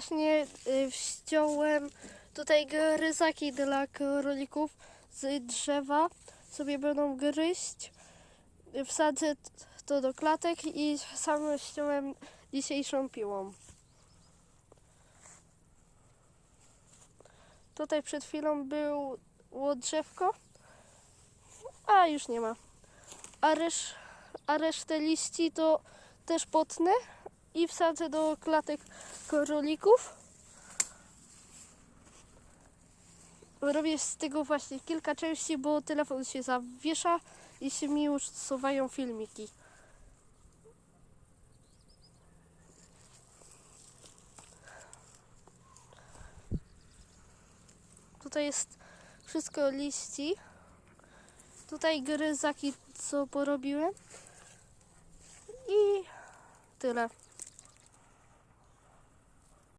właśnie y, wziąłem tutaj gryzaki dla królików z drzewa. Sobie będą gryźć. Wsadzę to do klatek i sam ściąłem dzisiejszą piłą. Tutaj przed chwilą było drzewko, a już nie ma. A, resz, a resztę liści to też potnę i wsadzę do klatek królików. Robię z tego właśnie kilka części, bo telefon się zawiesza i się mi już suwają filmiki. Tutaj jest wszystko liści. Tutaj gryzaki, co porobiłem. I tyle.